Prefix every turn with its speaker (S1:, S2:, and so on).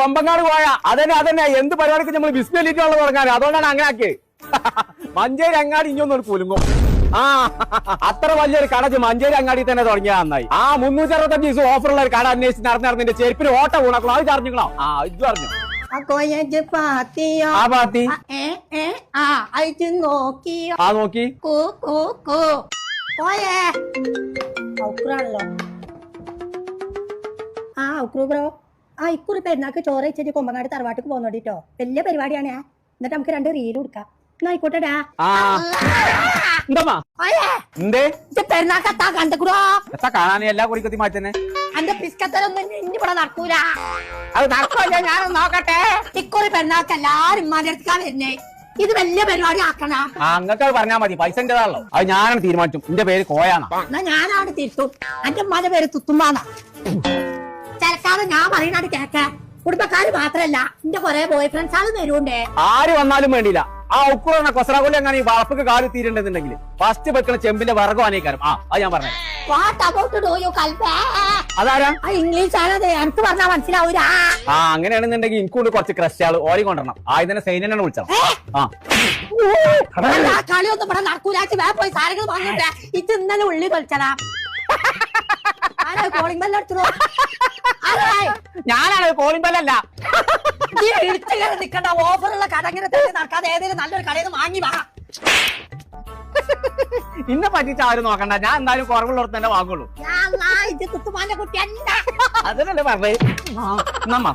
S1: കൊമ്പങ്ങാട് പോയ. അതന്നെ അതന്നെ. എന്ത് പരിപാടിക്ക് നമ്മൾ ബിസ്ബലിറ്റുള്ള തുടങ്ങാൻ? അതുകൊണ്ടാണ് അങ്ങനെ ആക്കിയത് മഞ്ചേരി അങ്ങാടി ഇഞ്ഞൊന്നും കുലുങ്ങും. ആ അത്ര വലിയൊരു കട ഇജ്ജ് മഞ്ചേരി അങ്ങാടി തന്നെ തുടങ്ങിയാ നന്നായി. ആ മുന്നൂറ്റി അറുപത്തഞ്ച് ദിവസം ഓഫറുള്ള ഒരു കട അന്വേഷിച്ച് നടന്നു നടന്നിന്റെ ചെരുപ്പിന് ഓട്ട വീണക്കളോ അത് ചറിഞ്ഞിക്കണോ? ആ ഇത് പറഞ്ഞു.
S2: ആ
S1: നോക്കി.
S2: ആ ബ്രോ ആ ഇക്കുറി പെരുന്നാൾക്ക് ചോറ് വെച്ചിട്ട് കൊമ്പങ്ങാട് തറവാട്ടിക്ക് പോന്നോണ്ടിട്ടോ വലിയ പരിപാടിയാണ്. എന്നിട്ട് നമുക്ക് രണ്ട് റീൽ കൊടുക്കാം എന്നാ
S1: എന്തേ?
S2: ഇത്
S1: എത്താ കാണാനേ എല്ലാ മാറ്റുന്നേ.
S2: പിസ്കത്തലൊന്നും ഇനി ഇവിടെ നടക്കൂല.
S1: അത് ഞാനൊന്ന് നോക്കട്ടെ.
S2: ഇക്കുറി പെരുന്നാൾക്ക് എല്ലാരും ഇമ്മാന്റെ അടുത്തേക്കാ വരുന്നേ. ഇത് വലിയ പരിപാടി ആക്കണ.
S1: അങ്ങക്ക് പറഞ്ഞാ മതി. പൈസ എന്റേതാണല്ലോ. അത് ഞാനാണ് തീരുമാനിച്ചു എന്റെ പേര് കോയാന്നാ
S2: ഞാനാണ് തിരുത്തും. എന്റെ ഉമ്മാന്റെ പേര് തുത്തുമ്മാന്ന ചിലക്കാതെ ഞാൻ പറയുന്നത് കേക്ക കുടുംബക്കാര് മാത്രല്ല എന്റെ കൊറേ ബോയ് ഫ്രണ്ട്സ് ആൾ വരുണ്ടേ
S1: ആര് വന്നാലും വേണ്ടിയില്ല ആ ഉക്കുറ കൊസറാകൊല്ലി അങ്ങനെ ഈ വളപ്പൊക്കെ കാൽ തീരണ്ടെന്നുണ്ടെങ്കിൽ ഫസ്റ്റ് വെക്കണ ചെമ്പിന്റെ വിറകു അനേക്കാരം ആ അത് ഞാൻ പറഞ്ഞു
S2: വാട്ട് അബൌട്ട് ഡു യു കൽബേ
S1: അതാരാ
S2: ആ ഇംഗ്ലീഷ് ആണത് എനിക്ക് പറഞ്ഞാ മനസ്സിലാവൂല
S1: ആ അങ്ങനെയാണെന്നുണ്ടെങ്കിൽ എനിക്കൊണ്ട് കുറച്ച് ക്രഷ് ആൾ ഓരി കൊണ്ടുവരണം ആ ഇതിനെ സൈന്യനെ വിളിച്ചോ ആ
S2: കളിയൊന്നും ഇവിടെ നടക്കൂലാച്ച് വേ പോയി സാരങ്ങൾ വാങ്ങിട്ടെ ഇത് ഇന്നലെ ഉള്ളി കളിച്ചടാ ആരാ കോളിംഗ്
S1: ഞാനാണ് കോളിംഗ് ബെല്ലല്ല
S2: ഇഴുത്തുകാരെ നിക്കണ്ട. ഓഫറുള്ള കടങ്ങനെ തന്നെ നടക്കാതെ ഏതെങ്കിലും നല്ലൊരു കടയിൽ നിന്ന് വാങ്ങി വാ.
S1: ഇന്നെ പറ്റിച്ച് ആരും നോക്കണ്ട. ഞാൻ എന്തായാലും കുറവുള്ളവർ തന്നെ വാങ്ങുള്ളൂ
S2: യാ ഇത് തുത്തുമാന്റെ കുട്ടി അല്ല.
S1: അതിനല്ലേ പറഞ്ഞേ നമ്മ